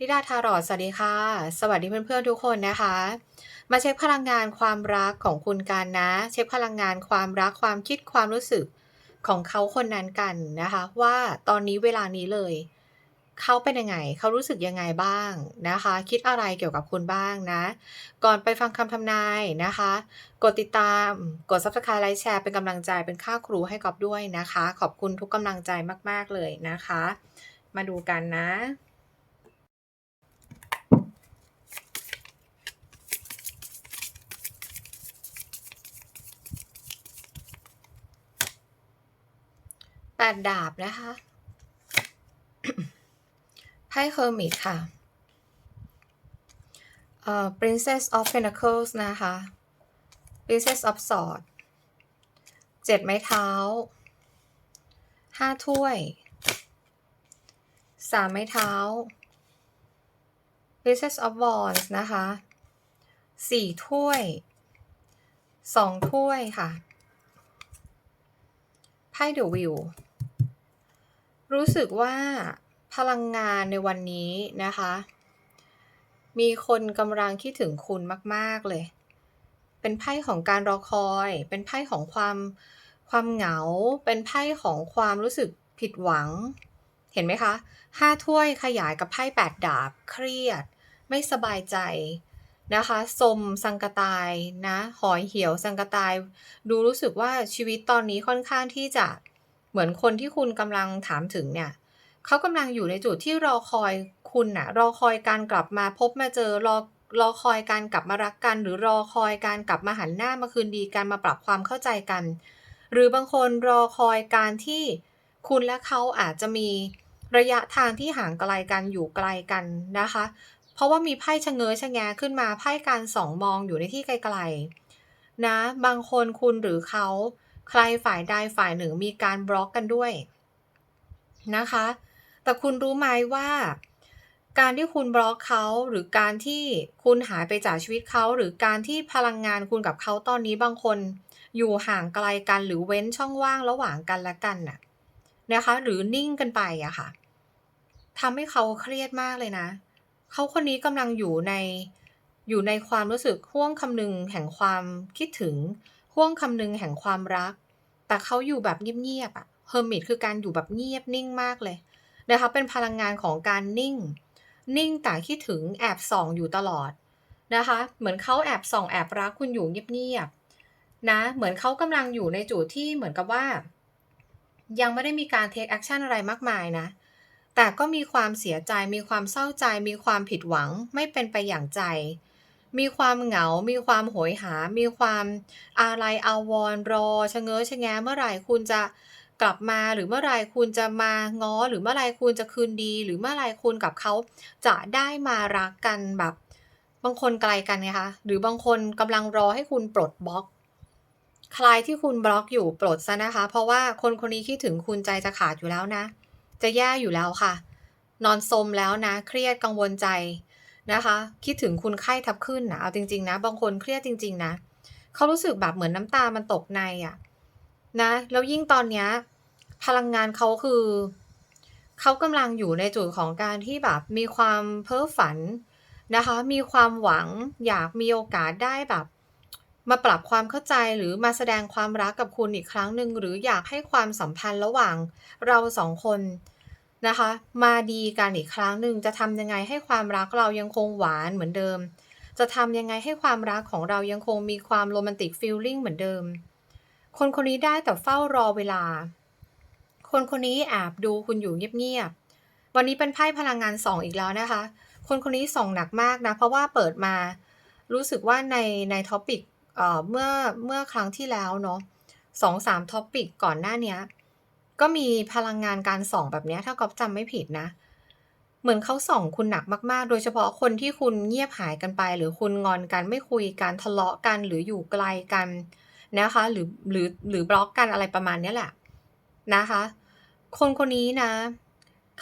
ลิดาทารอตสวัสดีค่ะ สวัสดีเพื่อนๆทุกคนนะคะ มาเช็คพลังงานความรักของคุณกันนะ เช็คพลังงานความรักความคิดความรู้สึกของเขาคนนั้นกันนะคะ ว่าตอนนี้เวลานี้เลย เขาเป็นยังไง เขารู้สึกยังไงบ้างนะคะ คิดอะไรเกี่ยวกับคุณบ้างนะ ก่อนไปฟังคำทำนายนะคะ กดติดตามกด Subscribe ไลค์แชร์เป็นกำลังใจเป็นค่าครูให้กอบด้วยนะคะ ขอบคุณทุกกำลังใจมากๆเลยนะคะ มาดูกันนะ แปดดาบนะคะไพ่เฮอร์มิตค่ะเอ่อ Princess of Pentacles นะคะ Princess of Swords เจ็ดไม้เท้าห้าถ้วยสามไม้เท้า Princess of Wands นะคะสี่ถ้วยสองถ้วยค่ะไพ่เดอะวิว รู้สึกว่าพลังงานในวันนี้นะคะ มีคนกำลังคิดถึงคุณมาก ๆ เลย เป็นไพ่ของการรอคอย เป็นไพ่ของความความเหงา เป็นไพ่ของความรู้สึกผิดหวัง เห็นไหมคะห้าถ้วยขยายกับไพ่แปดดาบ เครียด ไม่สบายใจนะคะสมสังกตายนะ หอยเหี่ยวสังกตาย ดูรู้สึกว่าชีวิตตอนนี้ค่อนข้างที่จะ เหมือนคนที่คุณกำลังถามถึงเนี่ยเขากำลังอยู่ในจุดที่รอคอยคุณน่ะรอคอยการกลับมาพบมาเจอรอรอคอยการกลับมารักกัน หรือรอคอยการกลับมาหันหน้ามาคืนดีกันมาปรับความเข้าใจกัน หรือบางคนรอคอยการที่คุณและเขาอาจจะมีระยะทางที่ห่างไกลกันอยู่ไกลกันนะคะ เพราะว่ามีไพ่ชะเง้อชะแงขึ้นมาไพ่การสองมองอยู่ในที่ไกลๆนะบางคนคุณหรือเขา ใครฝ่ายใดฝ่ายหนึ่งมีการบล็อกกันด้วยนะคะ แต่คุณรู้ไหมว่า การที่คุณบล็อกเขาหรือการที่คุณหายไปจากชีวิตเขาหรือการที่พลังงานคุณกับเขาตอนนี้บางคน อยู่ห่างไกลกันหรือเว้นช่องว่างระหว่างกันและกันน่ะนะคะ หรือนิ่งกันไปอะค่ะทำให้เขาเครียดมากเลยนะ เขาคนนี้กำลังอยู่ในอยู่ในความรู้สึกห่วงคำนึงแห่งความคิดถึง ห่วงคำนึงแห่งความรัก แต่เขาอยู่แบบเงียบๆอะเฮอร์มิตคือการอยู่แบบเงียบนิ่งมากเลยนะคะเป็นพลังงานของการนิ่ง นิ่งแต่คิดถึงแอบส่องอยู่ตลอดนะคะ เหมือนเขาแอบส่องแอบรักคุณอยู่เงียบๆนะเหมือนเขากำลังอยู่ในจุดที่เหมือนกับว่า ยังไม่ได้มีการเทคแอคชั่นอะไรมากมายนะแต่ก็มีความเสียใจมีความเศร้าใจมีความผิดหวังไม่เป็นไปอย่างใจ มีความเหงา มีความโหยหา มีความอาลัยอาวรณ์รอชะเง้อชะแงเมื่อไหร่คุณจะกลับมาหรือเมื่อไหร่คุณจะมาง้อหรือเมื่อไหร่คุณจะคืนดี หรือเมื่อไหร่คุณกับเขาจะได้มารักกันแบบ บางคนไกลกันไงคะหรือบางคนกำลังรอให้คุณปลดบล็อก ใครที่คุณบล็อกอยู่ปลดซะนะคะ เพราะว่าคนคนนี้คิดถึงคุณใจจะขาดอยู่แล้วนะ จะแย่อยู่แล้วค่ะ นอนสมแล้วนะ เครียดกังวลใจ นะคะ คิดถึงคุณไข้ทับขึ้นนะเอาจริง ๆ นะ บางคนเครียดจริง ๆ นะเขารู้สึกแบบเหมือนน้ำตามันตกในอะ่ะนะแล้วยิ่งตอนเนี้ยพลังงานเขาคือเขากำลังอยู่ในจุดของการที่แบบมีความเพ้อฝันนะคะ มีความหวังอยากมีโอกาสได้แบบ มาปรับความเข้าใจหรือมาแสดงความรักกับคุณอีกครั้งหนึ่งหรืออยากให้ความสัมพันธ์ระหว่างเราสองคน นะคะ มาดีกันอีกครั้งหนึ่งจะทำยังไงให้ความรักเรายังคงหวานเหมือนเดิม จะทำยังไงให้ความรักของเรายังคงมีความโรแมนติกฟีลลิ่งเหมือนเดิม คนคนนี้ได้แต่เฝ้ารอเวลา คนคนนี้แอบดูคุณอยู่เงียบๆ วันนี้เป็นไพ่พลังงานสองอีกแล้วนะคะ คนคนนี้ส่องหนักมากนะ เพราะว่าเปิดมา รู้สึกว่าในในท็อปิกเมื่อเมื่อครั้งที่แล้วเนาะสองสามท็อปิกก่อนหน้านี้ ก็มีพลังงานการส่องแบบนี้ถ้าก๊อฟจำไม่ผิดนะ เหมือนเขาส่องคุณหนักมากๆ โดยเฉพาะคนที่คุณเงียบหายกันไป หรือคุณงอนกันไม่คุยกันทะเลาะกันหรืออยู่ไกลกันนะคะ หรือหรือหรือบล็อกกันอะไรประมาณนี้แหละนะคะ คนคนนี้นะ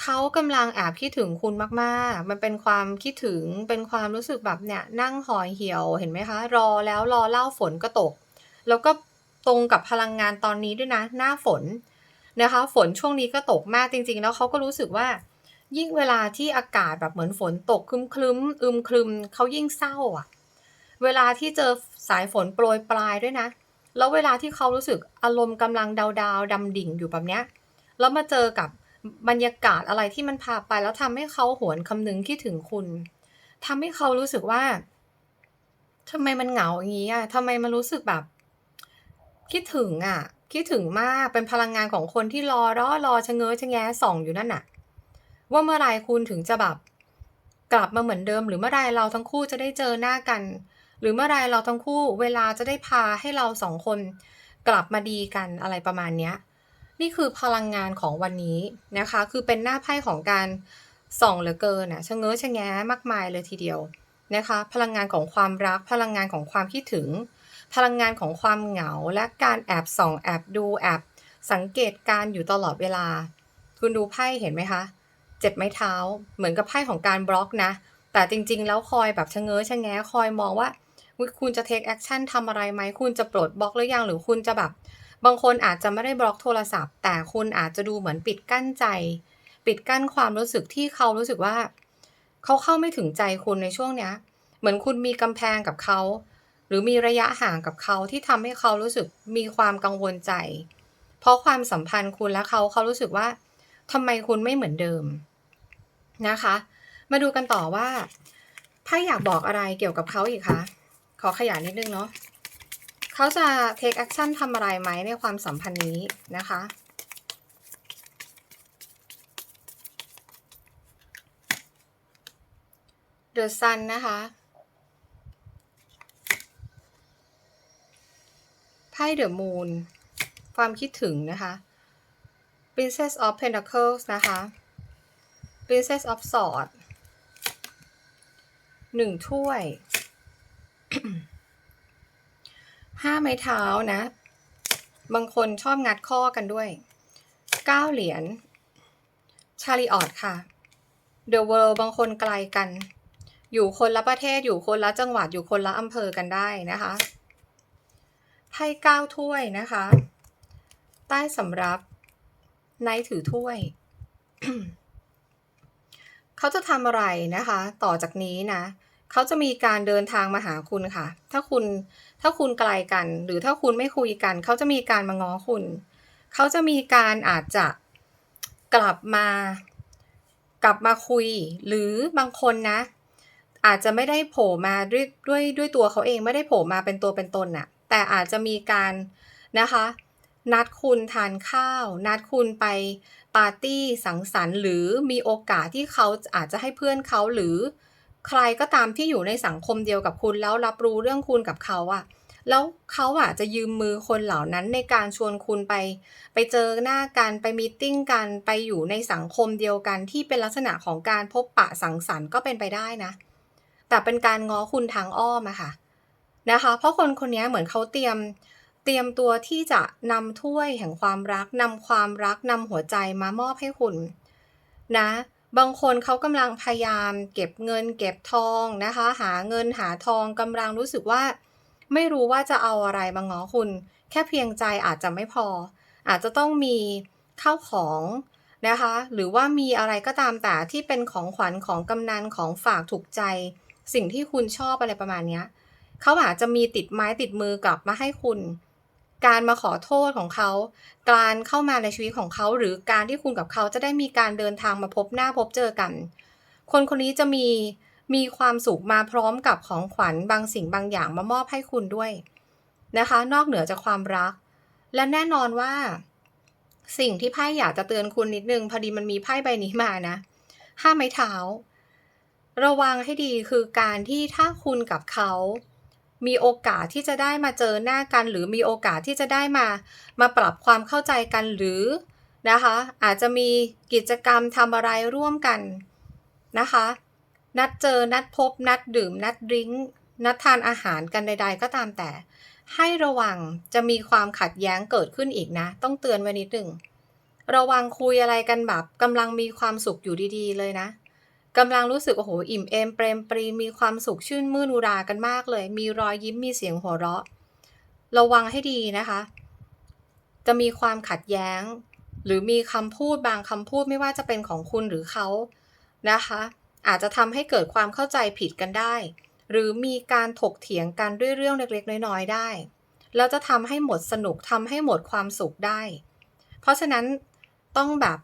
เขากำลังแอบคิดถึงคุณมากๆ มันเป็นความคิดถึง เป็นความรู้สึกแบบเนี่ยนั่งหอยเหี่ยว เห็นไหมคะ รอแล้วรอเล่าฝนก็ตก แล้วก็ตรงกับพลังงานตอนนี้ด้วยนะ หน้าฝน นะคะ ฝนช่วงนี้ก็ตกมากจริงๆ แล้วเขาก็รู้สึกว่า ยิ่งเวลาที่อากาศแบบเหมือนฝนตกครึ้มอึมครึมเขายิ่งเศร้าอะเวลาที่เจอสายฝนโปรยปลายด้วยนะ แล้วเวลาที่เขารู้สึกอารมณ์กำลังดาวๆดำดิ่งอยู่แบบเนี้ย แล้วมาเจอกับบรรยากาศอะไรที่มันพาไปแล้วทำให้เขาหวนคำนึงคิดถึงคุณทำให้เขารู้สึกว่าทำไมมันเหงาอย่างนี้อะทำไมมันรู้สึกแบบ คิดถึงอะคิดถึงมากเป็นพลังงานของคนที่รอรอรอชะเง้อชะแงะส่องอยู่นั่นน่ะ ว่าเมื่อไรคุณถึงจะแบบกลับมาเหมือนเดิม หรือเมื่อไรเราทั้งคู่จะได้เจอหน้ากัน หรือเมื่อไรเราทั้งคู่เวลาจะได้พาให้เราสองคนกลับมาดีกันอะไรประมาณเนี้ยนี่คือพลังงานของวันนี้นะคะ คือเป็นหน้าไพ่ของการส่องเหลือเกินน่ะชะเง้อชะแงะมากมายเลยทีเดียวนะคะ พลังงานของความรักพลังงานของความคิดถึง พลังงานของความเหงาและการแอบส่องแอบดูแอบสังเกตการอยู่ตลอดเวลา คุณดูไพ่เห็นไหมคะ เจ็บไม้เท้า เหมือนกับไพ่ของการบล็อกนะ แต่จริงๆ แล้วคอยแบบชะเง้อชะแงะคอยมองว่า คุณจะ take action ทำอะไรไหม คุณจะปลดบล็อกหรือยัง หรือคุณจะแบบ บางคนอาจจะไม่ได้บล็อกโทรศัพท์ แต่คุณอาจจะดูเหมือนปิดกั้นใจ ปิดกั้นความรู้สึกที่เขารู้สึกว่า เขาเข้าไม่ถึงใจคุณในช่วงเนี้ย เหมือนคุณมีกำแพงกับเขา หรือมีระยะห่างกับเขาที่ทำให้เขารู้สึกมีความกังวลใจ เพราะความสัมพันธ์คุณและเขาเขารู้สึกว่าทำไมคุณไม่เหมือนเดิมนะคะ มาดูกันต่อว่าไพ่อยากบอกอะไรเกี่ยวกับเขาอีกคะขอขยายนิดนึงเนาะเขาจะ take action ทำอะไรไหมในความสัมพันธ์นี้นะคะ The Sun นะคะ ไพ่ The Moon ความคิดถึงนะคะ Princess of Pentacles นะคะ Princess of Swords หนึ่งถ้วย ห้าไม้เท้านะ บางคนชอบงัดข้อกันด้วย เก้าเหรียญ ชาริออตค่ะ The World บางคนไกลกัน อยู่คนละประเทศ อยู่คนละจังหวัด อยู่คนละอำเภอกันได้นะคะ ไพ่เก้าถ้วยนะคะ ใต้สำรับไนท์ถือถ้วย เขาจะทำอะไรนะคะ ต่อจากนี้นะ เขาจะมีการเดินทางมาหาคุณค่ะ ถ้าคุณถ้าคุณไกลกัน หรือถ้าคุณไม่คุยกัน เขาจะมีการมาง้อคุณ เขาจะมีการอาจจะกลับมากลับมาคุย หรือบางคนนะ อาจจะไม่ได้โผล่มาด้วยด้วยด้วยตัวเขาเองไม่ได้โผล่มาเป็นตัวเป็นตนน่ะ แต่อาจจะมีการนะคะ นัดคุณทานข้าว นัดคุณไปปาร์ตี้สังสรรค์ หรือมีโอกาสที่เขาอาจจะให้เพื่อนเขาหรือใครก็ตามที่อยู่ในสังคมเดียวกับคุณแล้วรับรู้เรื่องคุณกับเขาอะแล้วเขาอะจะยืมมือคนเหล่านั้นในการชวนคุณไป ไปเจอหน้ากันไปมีตติ้งกันไปอยู่ในสังคมเดียวกันที่เป็นลักษณะของการพบปะสังสรรค์ก็เป็นไปได้นะ แต่เป็นการง้อคุณทางอ้อมอะค่ะ นะคะ เพราะคนคนนี้เหมือนเขาเตรียมเตรียมตัวที่จะนำถ้วยแห่งความรักนำความรักนำหัวใจมามอบให้คุณนะบางคนเขากำลังพยายามเก็บเงินเก็บทองนะคะ หาเงินหาทองกำลังรู้สึกว่า ไม่รู้ว่าจะเอาอะไรมาง้อคุณ แค่เพียงใจอาจจะไม่พอ อาจจะต้องมีข้าวของนะคะ หรือว่ามีอะไรก็ตามแต่ที่เป็นของขวัญของกำนันของฝากถูกใจ สิ่งที่คุณชอบอะไรประมาณนี้ เขาอาจจะมีติดไม้ติดมือกลับมาให้คุณ การมาขอโทษของเขา การเข้ามาในชีวิตของเขา หรือการที่คุณกับเขาจะได้มีการเดินทางมาพบหน้าพบเจอกัน คนคนนี้จะมีมีความสุขมาพร้อมกับของขวัญบางสิ่งบางอย่างมามอบให้คุณด้วยนะคะ นอกเหนือจากความรัก และแน่นอนว่า สิ่งที่ไพ่อยากจะเตือนคุณนิดนึงพอดีมันมีไพ่ใบนี้มานะห้าไม้เท้า ระวังให้ดีคือการที่ถ้าคุณกับเขา มีโอกาสที่จะได้มาเจอหน้ากัน หรือมีโอกาสที่จะได้มา มาปรับความเข้าใจกันหรือนะคะ อาจจะมีกิจกรรมทำอะไรร่วมกันนะคะ นัดเจอนัดพบ นัดดื่ม นัดดริ้งนัดทานอาหารกันใด ๆ ก็ตามแต่ ให้ระวังจะมีความขัดแย้งเกิดขึ้นอีกนะ ต้องเตือนไว้นิดหนึ่งระวังคุยอะไรกันแบบกำลังมีความสุขอยู่ดีๆ เลยนะ กำลังรู้สึกโอ้โหอิ่มเอมเปรมปรีมีความสุขชื่นมื่นอุรากันมากเลย มีรอยยิ้มมีเสียงหัวเราะ ระวังให้ดีนะคะ จะมีความขัดแย้ง หรือมีคำพูดบางคำพูดไม่ว่าจะเป็นของคุณหรือเขานะคะ อาจจะทำให้เกิดความเข้าใจผิดกันได้ หรือมีการถกเถียงกันด้วยเรื่องเล็กๆ น้อยๆ ได้แล้วจะทำให้หมดสนุกทำให้หมดความสุขได้ เพราะฉะนั้นต้องแบบ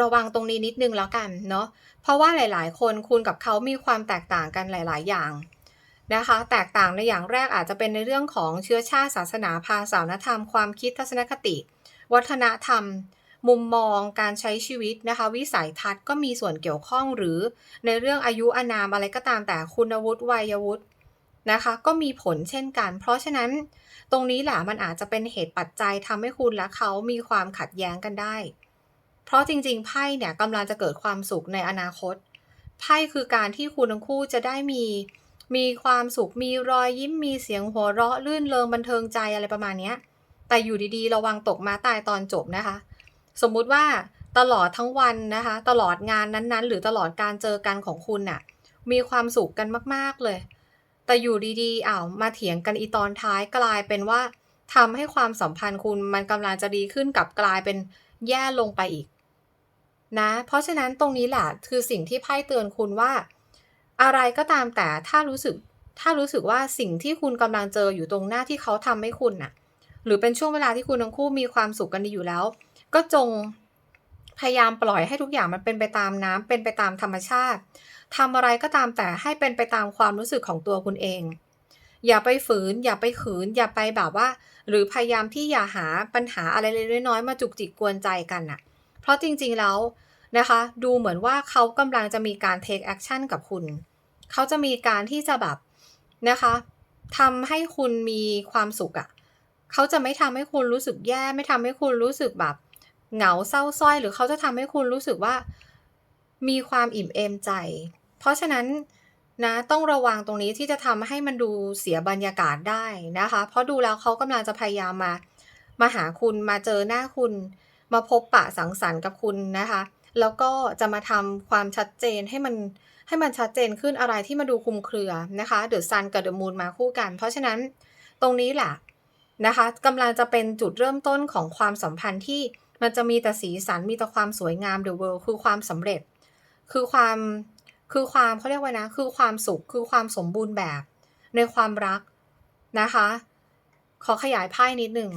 ระวังตรงนี้นิดนึงแล้วกันเนาะ เพราะว่าหลาย ๆ คนคุณกับเขามีความแตกต่างกันหลาย ๆ อย่างนะคะ แตกต่างในอย่างแรกอาจจะเป็นในเรื่องของเชื้อชาติศาสนาภาษาธรรม ความคิดทัศนคติ วัฒนธรรม มุมมองการใช้ชีวิตนะคะ วิสัยทัศน์ก็มีส่วนเกี่ยวข้องหรือในเรื่องอายุอานามอะไรก็ตามแต่คุณวุฒิวัยวุฒินะคะก็มีผลเช่นกัน เพราะฉะนั้นตรงนี้แหละมันอาจจะเป็นเหตุปัจจัยทำให้คุณและเขามีความขัดแย้งกันได้ เพราะจริงๆไพ่เนี่ยกำลังจะเกิดความสุขในอนาคตไพ่คือการที่คุณทั้งคู่จะได้มีมีความสุขมีรอยยิ้มมีเสียงหัวเราะลื่นเริงบันเทิงใจอะไรประมาณนี้แต่อยู่ดีๆ ระวังตกมาตายตอนจบนะคะ สมมุติว่าตลอดทั้งวันนะคะ ตลอดงานนั้นๆ หรือตลอดการเจอกันของคุณน่ะ มีความสุขกันมากๆเลย แต่อยู่ดีๆอ้าวมาเถียงกันอีตอนท้ายกลายเป็นว่าทำให้ความสัมพันธ์คุณมันกำลังจะดีขึ้นกับกลายเป็นแย่ลงไปอีก นะ เพราะฉะนั้นตรงนี้แหละคือสิ่งที่ไพ่เตือนคุณว่า อะไรก็ตามแต่ถ้ารู้สึก ถ้ารู้สึกว่าสิ่งที่คุณกำลังเจออยู่ตรงหน้าที่เขาทำให้คุณน่ะ หรือเป็นช่วงเวลาที่คุณทั้งคู่มีความสุขกันดีอยู่แล้ว ก็จงพยายามปล่อยให้ทุกอย่างมันเป็นไปตามน้ำเป็นไปตามธรรมชาติทำอะไรก็ตามแต่ให้เป็นไปตามความรู้สึกของตัวคุณเอง อย่าไปฝืน อย่าไปขืน อย่าไปแบบว่า หรือพยายามที่อย่าหาปัญหาอะไรเล็กน้อยมาจุกจิกกวนใจกันน่ะ เพราะจริงๆแล้วนะคะ ดูเหมือนว่าเขากำลังจะมีการ take action กับคุณ เขาจะมีการที่จะแบบนะคะทำให้คุณมีความสุขอะ่ะเขาจะไม่ทำให้คุณรู้สึกแย่ ไม่ทำให้คุณรู้สึกแบบเหงาเศร้าส้อย หรือเขาจะทำให้คุณรู้สึกว่า มีความอิ่มเอมใจ เพราะฉะนั้นนะต้องระวังตรงนี้ที่จะทำให้มันดูเสียบรรยากาศได้นะคะ เพราะดูแล้วเขากำลังจะพยายามมา มาหาคุณมาเจอหน้าคุณ มาพบปะสังสรรค์กับคุณนะคะ แล้วก็จะมาทำความชัดเจนให้มันให้มันชัดเจนขึ้นอะไรที่มาดูคลุมเครือนะคะเดอะซันกับเดอะมูนมาคู่กัน เพราะฉะนั้นตรงนี้แหละนะคะกำลังจะเป็นจุดเริ่มต้นของความสัมพันธ์ที่มันจะมีแต่สีสันมีแต่ความสวยงาม The World คือความสำเร็จ คือความคือความเขาเรียกว่านะ คือความสุขคือความสมบูรณ์แบบในความรักนะคะ ขอขยายไพ่นิดหนึ่ง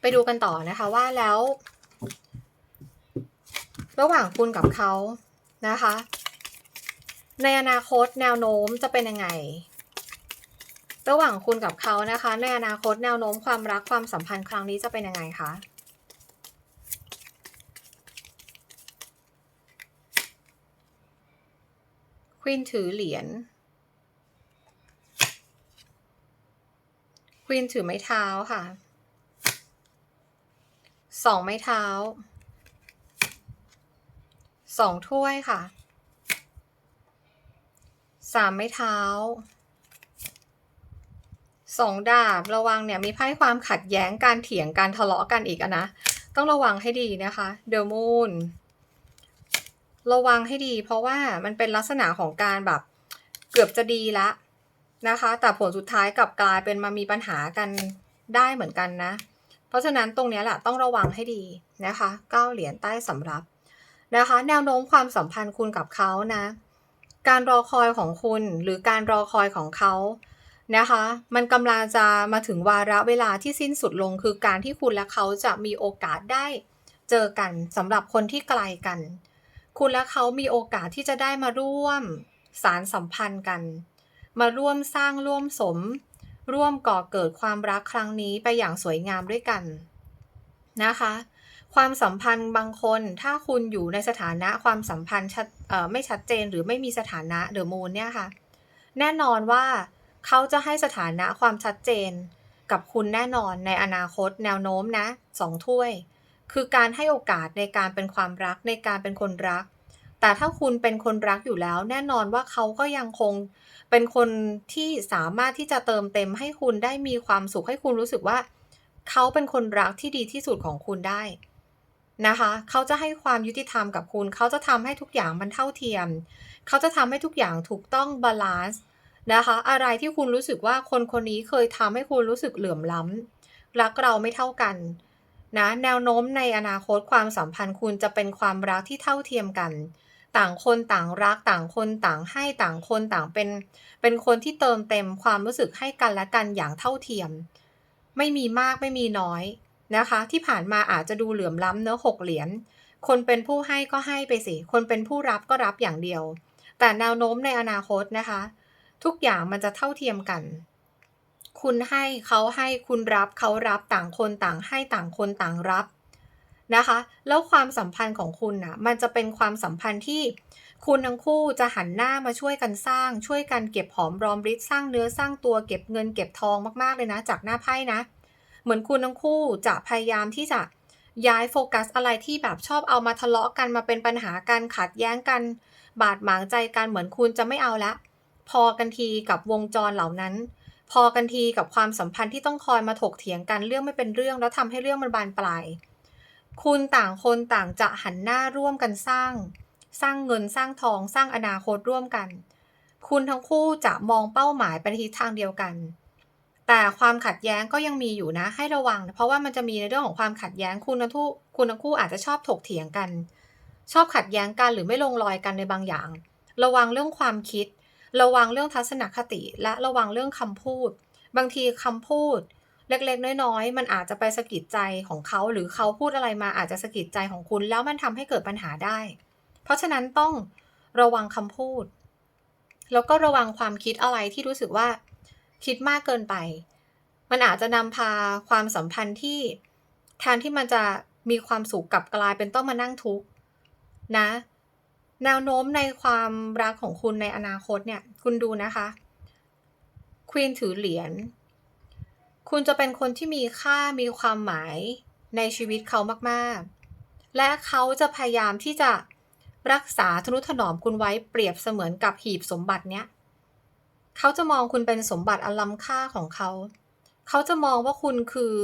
ไปดูกันต่อนะคะว่าแล้ว ระหว่างคุณกับเขานะคะ ในอนาคตแนวโน้มจะเป็นยังไง ระหว่างคุณกับเขานะคะ ในอนาคตแนวโน้มความรักความสัมพันธ์ครั้งนี้จะเป็นยังไงคะควีนถือเหรียญควีนถือไม้เท้าค่ะ สองไม้เท้าสองถ้วยค่ะสามไม้เท้าสองดาบระวังเนี่ยมีไพ่ความขัดแย้งการเถียงการทะเลาะกันอีกอนะ ต้องระวังให้ดีนะคะเดอะมูนระวังให้ดี เพราะว่ามันเป็นลักษณะของการแบบเกือบจะดีละนะคะ แต่ผลสุดท้ายกลับกลายเป็นมามีปัญหากันได้เหมือนกันนะ เพราะฉะนั้นตรงนี้แหละต้องระวังให้ดีนะคะเก้าเหรียญใต้สำรับนะคะ แนวโน้มความสัมพันธ์คุณกับเขานะ การรอคอยของคุณหรือการรอคอยของเขานะคะ มันกำลังจะมาถึงวาระเวลาที่สิ้นสุดลง คือการที่คุณและเขาจะมีโอกาสได้เจอกันสำหรับคนที่ไกลกัน คุณและเขามีโอกาสที่จะได้มาร่วมสารสัมพันธ์กัน มาร่วมสร้างร่วมสม ร่วมก่อเกิดความรักครั้งนี้ไปอย่างสวยงามด้วยกันนะคะ ความสัมพันธ์บางคนถ้าคุณอยู่ในสถานะความสัมพันธ์ไม่ชัดเจนหรือไม่มีสถานะเดอะมูนเนี่ยค่ะ แน่นอนว่าเขาจะให้สถานะความชัดเจนกับคุณแน่นอนในอนาคตแนวโน้มนะสองถ้วย คือการให้โอกาสในการเป็นความรักในการเป็นคนรัก แต่ถ้าคุณเป็นคนรักอยู่แล้ว แน่นอนว่าเขาก็ยังคง เป็นคนที่สามารถที่จะเติมเต็มให้คุณได้มีความสุขให้คุณรู้สึกว่า เขาเป็นคนรักที่ดีที่สุดของคุณได้นะคะ เขาจะให้ความยุติธรรมกับคุณ เขาจะทำให้ทุกอย่างมันเท่าเทียม เขาจะทำให้ทุกอย่างถูกต้องบาลานซ์นะคะ อะไรที่คุณรู้สึกว่าคนคนนี้เคยทำให้คุณรู้สึกเหลื่อมล้ำรักเราไม่เท่ากันนะ แนวโน้มในอนาคตความสัมพันธ์คุณจะเป็นความรักที่เท่าเทียมกัน ต่างคนต่างรักต่างคนต่างให้ต่างคนต่างเป็น เป็นคนที่เติมเต็มความรู้สึกให้กันและกันอย่างเท่าเทียม ไม่มีมากไม่มีน้อยนะคะ ที่ผ่านมาอาจจะดูเหลื่อมล้ำเนื้อหกเหรียญคนเป็นผู้ให้ก็ให้ไปสิ คนเป็นผู้รับก็รับอย่างเดียว แต่แนวโน้มในอนาคตนะคะ ทุกอย่างมันจะเท่าเทียมกัน คุณให้เขาให้คุณรับเขารับต่างคนต่างให้ต่างคนต่างรับ นะคะ แล้วความสัมพันธ์ของคุณน่ะมันจะเป็นความสัมพันธ์ที่คุณทั้งคู่จะหันหน้ามาช่วยกันสร้าง ช่วยกันเก็บหอมรอมริบสร้างเนื้อสร้างตัวเก็บเงินเก็บทองมากๆเลยนะ จากหน้าไพ่นะ เหมือนคุณทั้งคู่จะพยายามที่จะย้ายโฟกัสอะไรที่แบบชอบเอามาทะเลาะกันมาเป็นปัญหากันขัดแย้งกัน บาดหมางใจกันเหมือนคุณจะไม่เอาละ พอกันทีกับวงจรเหล่านั้น พอกันทีกับความสัมพันธ์ที่ต้องคอยมาถกเถียงกันเรื่องไม่เป็นเรื่องแล้วทำให้เรื่องมันบานปลาย คุณต่างคนต่างจะหันหน้าร่วมกันสร้าง สร้างเงินสร้างทองสร้างอนาคตร่วมกัน คุณทั้งคู่จะมองเป้าหมายไปทิศทางเดียวกัน แต่ความขัดแย้งก็ยังมีอยู่นะให้ระวัง เพราะว่ามันจะมีในเรื่องของความขัดแย้งคุณทั้งคู่คุณทั้งคู่อาจจะชอบถกเถียงกัน ชอบขัดแย้งกันหรือไม่ลงรอยกันในบางอย่าง ระวังเรื่องความคิด ระวังเรื่องทัศนคติ และระวังเรื่องคำพูด บางทีคำพูด เล็กๆ น้อยๆ มันอาจจะไปสะกิดใจของเขา หรือเขาพูดอะไรมาอาจจะสะกิดใจของคุณ แล้วมันทำให้เกิดปัญหาได้ เพราะฉะนั้นต้องระวังคำพูด แล้วก็ระวังความคิดอะไรที่รู้สึกว่า คิดมากเกินไป มันอาจจะนำพาความสัมพันธ์ที่แทนที่มันจะมีความสุขกลับกลายเป็นต้องมานั่งทุกข์นะ แนวโน้มในความรักของคุณในอนาคตเนี่ย คุณดูนะคะควีนถือเหรียญ คุณจะเป็นคนที่มีค่ามีความหมายในชีวิตเขามากๆ และเขาจะพยายามที่จะรักษาทนุถนอมคุณไว้เปรียบเสมือนกับหีบสมบัติเนี้ยเขาจะมองคุณเป็นสมบัติอันล้ำค่าของเขา เขาจะมองว่าคุณคือ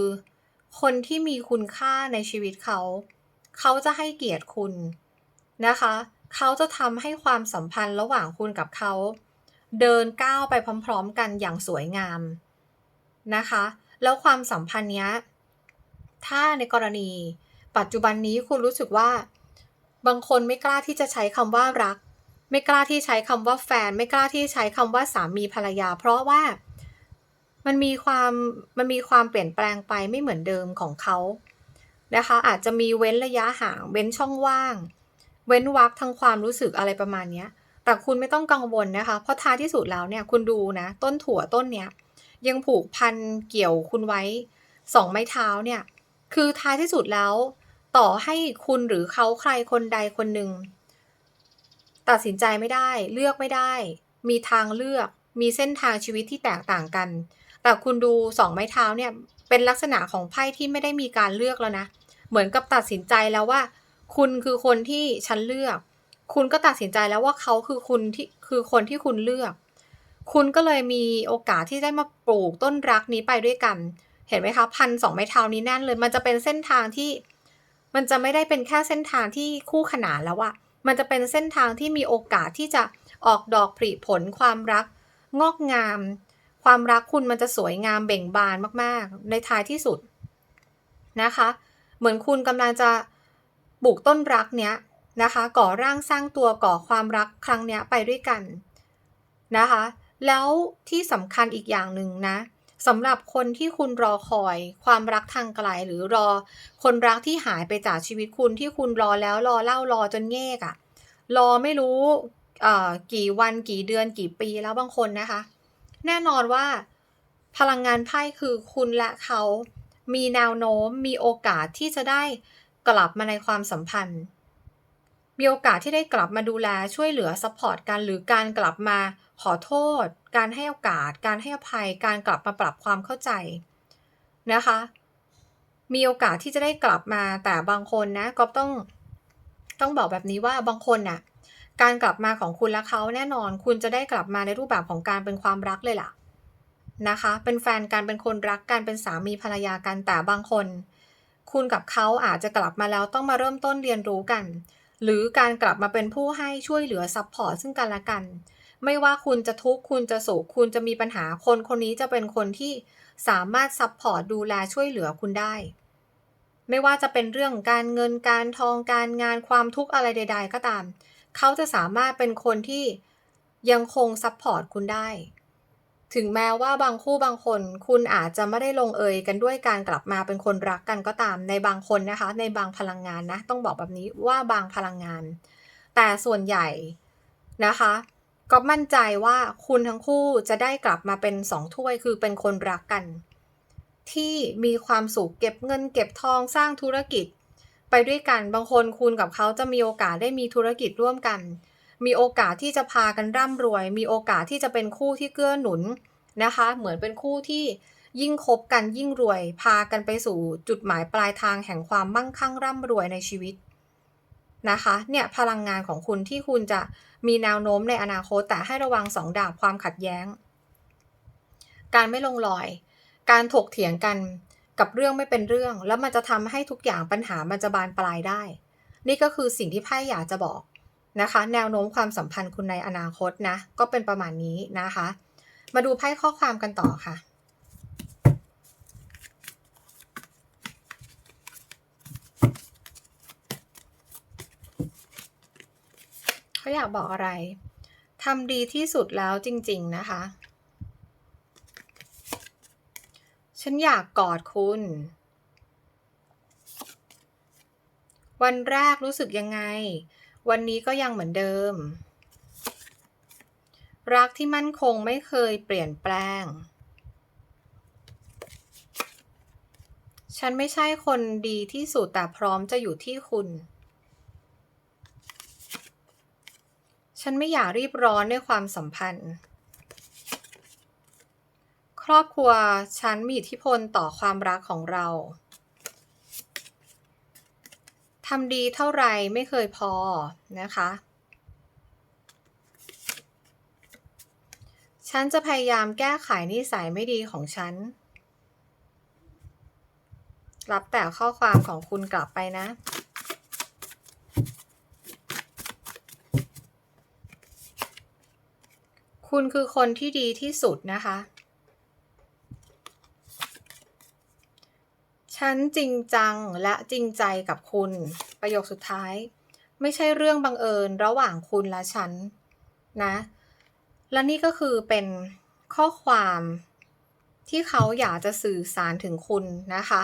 คนที่มีคุณค่าในชีวิตเขา เขาจะให้เกียรติคุณนะคะ เขาจะทำให้ความสัมพันธ์ระหว่างคุณกับเขา เดินก้าวไปพร้อม ๆ กันอย่างสวยงามนะคะ แล้วความสัมพันธ์เนี้ย ถ้าในกรณี ปัจจุบันนี้คุณรู้สึกว่า บางคนไม่กล้าที่จะใช้คำว่ารัก ไม่กล้าที่ใช้คำว่าแฟน ไม่กล้าที่ใช้คำว่าสามีภรรยา เพราะว่ามันมีความมันมีความเปลี่ยนแปลงไปไม่เหมือนเดิมของเขานะคะ อาจจะมีเว้นระยะห่าง เว้นช่องว่าง เว้นวักทางความรู้สึกอะไรประมาณนี้แต่คุณไม่ต้องกังวลนะคะ เพราะท้ายที่สุดแล้วเนี่ยคุณดูนะ ต้นถั่วต้นเนี้ย ยังผูกพันเกี่ยวคุณไว้สองไม้เท้าเนี่ย คือท้ายที่สุดแล้ว ต่อให้คุณหรือเขาใครคนใดคนหนึ่ง ตัดสินใจไม่ได้เลือกไม่ได้ มีทางเลือกมีเส้นทางชีวิตที่แตกต่างกัน แต่คุณดูสองไม้เท้าเนี่ย เป็นลักษณะของไพ่ที่ไม่ได้มีการเลือกแล้วนะ เหมือนกับตัดสินใจแล้วว่า คุณคือคนที่ฉันเลือก คุณก็ตัดสินใจแล้วว่าเขาคือคุณที่คือคนที่คุณเลือก คุณก็เลยมีโอกาสที่ได้มาปลูกต้นรักนี้ไปด้วยกัน เห็นไหมคะพันสองไม้เท้านี้แน่นเลย มันจะเป็นเส้นทางที่ มันจะไม่ได้เป็นแค่เส้นทางที่คู่ขนานแล้วอะมันจะเป็นเส้นทางที่มีโอกาสที่จะออกดอกผลิผลความรักงอกงาม ความรักคุณมันจะสวยงามเบ่งบานมากๆ ในท้ายที่สุดนะคะ เหมือนคุณกำลังจะปลูกต้นรักเนี้ยนะคะ ก่อร่างสร้างตัวก่อความรักครั้งเนี้ยไปด้วยกันนะคะ แล้วที่สำคัญอีกอย่างหนึ่งนะสำหรับคนที่คุณรอคอยความรักทางไกลหรือรอ คนรักที่หายไปจากชีวิตคุณที่คุณรอแล้วรอเล่ารอจนแงกอะรอไม่รู้กี่วันกี่เดือนกี่ปีแล้วบางคนนะคะ แน่นอนว่าพลังงานไพ่คือคุณและเขามีแนวโน้มมีโอกาสที่จะได้กลับมาในความสัมพันธ์ มีโอกาสที่ได้กลับมาดูแลช่วยเหลือซัพพอร์ตกัน หรือการกลับมาขอโทษ การให้โอกาส การให้อภัย การกลับมาปรับความเข้าใจนะคะ มีโอกาสที่จะได้กลับมาแต่บางคนนะก็ต้องต้องบอกแบบนี้ว่าบางคนน่ะการกลับมาของคุณและเขาแน่นอน คุณจะได้กลับมาในรูปแบบของการเป็นความรักเลยล่ะนะคะ เป็นแฟนกันเป็นคนรักกันเป็นสามีภรรยากันแต่บางคน คุณกับเขาอาจจะกลับมาแล้วต้องมาเริ่มต้นเรียนรู้กัน หรือการกลับมาเป็นผู้ให้ช่วยเหลือซัพพอร์ตซึ่งกันและกัน ไม่ว่าคุณจะทุกข์คุณจะสุขคุณจะมีปัญหาคนคนนี้จะเป็นคนที่สามารถซัพพอร์ตดูแลช่วยเหลือคุณได้ ไม่ว่าจะเป็นเรื่องการเงินการทองการงานความทุกข์อะไรใด ๆ ก็ตาม เขาจะสามารถเป็นคนที่ยังคงซัพพอร์ตคุณได้ ถึงแม้ว่าบางคู่บางคน คุณอาจจะไม่ได้ลงเอยกันด้วยการกลับมาเป็นคนรักกันก็ตามในบางคนนะคะ ในบางพลังงานนะ ต้องบอกแบบนี้ว่าบางพลังงาน แต่ส่วนใหญ่นะคะก็มั่นใจว่าคุณทั้งคู่จะได้กลับมาเป็นสองถ้วยคือเป็นคนรักกัน ที่มีความสุขเก็บเงิน เก็บทองสร้างธุรกิจ ไปด้วยกันบางคนคุณกับเขาจะมีโอกาสได้มีธุรกิจร่วมกัน มีโอกาสที่จะพากันร่ำรวย มีโอกาสที่จะเป็นคู่ที่เกื้อหนุนนะคะ เหมือนเป็นคู่ที่ยิ่งคบกันยิ่งรวย พากันไปสู่จุดหมายปลายทางแห่งความมั่งคั่งร่ำรวยในชีวิตนะคะเนี่ยพลังงานของคุณที่คุณจะมีแนวโน้มในอนาคตแต่ให้ระวังสองดาบความขัดแย้ง การไม่ลงรอย การถกเถียงกันกับเรื่องไม่เป็นเรื่อง แล้วมันจะทำให้ทุกอย่างปัญหามันจะบานปลายได้ นี่ก็คือสิ่งที่ไพ่อยากจะบอก นะคะ แนวโน้มความสัมพันธ์คุณในอนาคตนะ ก็เป็นประมาณนี้นะคะ มาดูไพ่ข้อความกันต่อค่ะเขาอยากบอกอะไรทำดีที่สุดแล้วจริง ๆ นะคะ ฉันอยากกอดคุณ วันแรกรู้สึกยังไง วันนี้ก็ยังเหมือนเดิม รักที่มั่นคงไม่เคยเปลี่ยนแปลง ฉันไม่ใช่คนดีที่สุดแต่พร้อมจะอยู่ที่คุณ ฉันไม่อยากรีบร้อนในความสัมพันธ์ ครอบครัวฉันมีอิทธิพลต่อความรักของเรา ทำดีเท่าไรไม่เคยพอนะคะ ฉันจะพยายามแก้ไขนิสัยไม่ดีของฉัน รับแต่ข้อความของคุณกลับไปนะคุณคือคนที่ดีที่สุดนะคะ ฉันจริงจังและจริงใจกับคุณ ประโยคสุดท้าย ไม่ใช่เรื่องบังเอิญระหว่างคุณและฉันนะ และนี่ก็คือเป็นข้อความที่เขาอยากจะสื่อสารถึงคุณนะคะ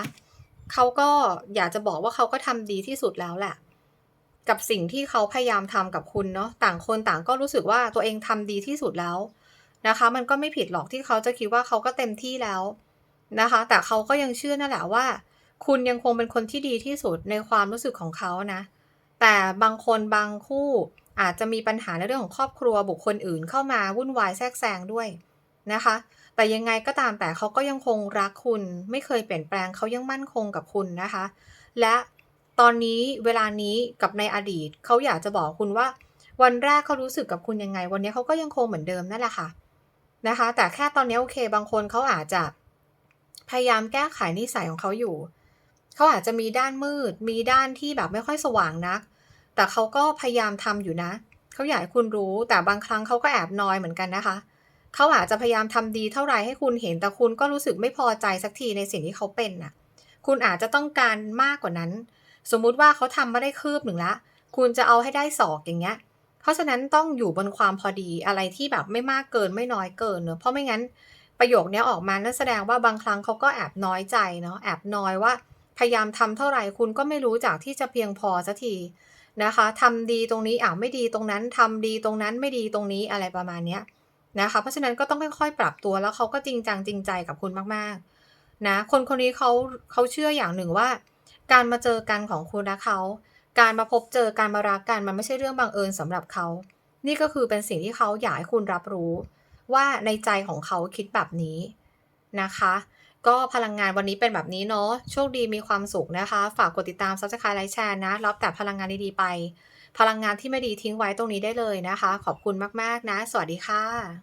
เขาก็อยากจะบอกว่าเขาก็ทำดีที่สุดแล้วแหละ กับสิ่งที่เขาพยายามทำกับคุณเนาะต่างคนต่างก็รู้สึกว่าตัวเองทำดีที่สุดแล้วนะคะ มันก็ไม่ผิดหรอกที่เขาจะคิดว่าเขาก็เต็มที่แล้วนะคะ แต่เขาก็ยังเชื่อนั่นแหละว่า คุณยังคงเป็นคนที่ดีที่สุดในความรู้สึกของเขานะ แต่บางคนบางคู่อาจจะมีปัญหาในเรื่องของครอบครัวบุคคลอื่นเข้ามาวุ่นวายแทรกแซงด้วยนะคะ แต่ยังไงก็ตามแต่เขาก็ยังคงรักคุณ ไม่เคยเปลี่ยนแปลงเขายังมั่นคงกับคุณนะคะ และตอนนี้เวลานี้กับในอดีตเขาอยากจะบอกคุณว่า วันแรกเขารู้สึกกับคุณยังไง วันนี้เขาก็ยังคงเหมือนเดิมนั่นแหละค่ะนะคะ แต่แค่ตอนนี้โอเค บางคนเขาอาจจะพยายามแก้ไขนิสัยของเขาอยู่ เขาอาจจะมีด้านมืด มีด้านที่แบบไม่ค่อยสว่างนัก แต่เขาก็พยายามทำอยู่นะเขาอยากให้คุณรู้แต่บางครั้งเขาก็แอบนอยเหมือนกันนะคะเขาอาจจะพยายามทำดีเท่าไรให้คุณเห็นแต่คุณก็รู้สึกไม่พอใจสักทีในสิ่งที่เขาเป็นน่ะ คุณอาจจะต้องการมากกว่านั้น สมมุติว่าเขาทำมาได้คืบหนึ่งละ คุณจะเอาให้ได้ศอกอย่างเงี้ย เพราะฉะนั้นต้องอยู่บนความพอดีอะไรที่แบบไม่มากเกินไม่น้อยเกินเนอะเพราะไม่งั้นประโยคนี้ออกมานั่นแสดงว่าบางครั้งเขาก็แอบน้อยใจเนาะแอบน้อยว่า พยายามทำเท่าไหร่คุณก็ไม่รู้จากที่จะเพียงพอสักทีนะคะทำดีตรงนี้อ่าไม่ดีตรงนั้นทำดีตรงนั้นไม่ดีตรงนี้อะไรประมาณเนี้ยนะคะ เพราะฉะนั้นก็ต้องค่อยๆ ปรับตัวแล้วเขาก็จริงจังจริงใจกับคุณมากๆนะคนคนนี้เขาเขาเชื่ออย่างหนึ่งว่า การมาเจอกันของคุณและเขาการมาพบเจอการมารักกันมันไม่ใช่เรื่องบังเอิญสำหรับเขา นี่ก็คือเป็นสิ่งที่เขาอยากให้คุณรับรู้ ว่าในใจของเขาคิดแบบนี้นะคะ ก็พลังงานวันนี้เป็นแบบนี้เนาะโชคดีมีความสุขนะคะ ฝากกดติดตามซับสไครต์ไลค์แชร์นะ รับแต่พลังงานดีๆไป พลังงานที่ไม่ดีทิ้งไว้ตรงนี้ได้เลยนะคะ ขอบคุณมากๆนะ สวัสดีค่ะ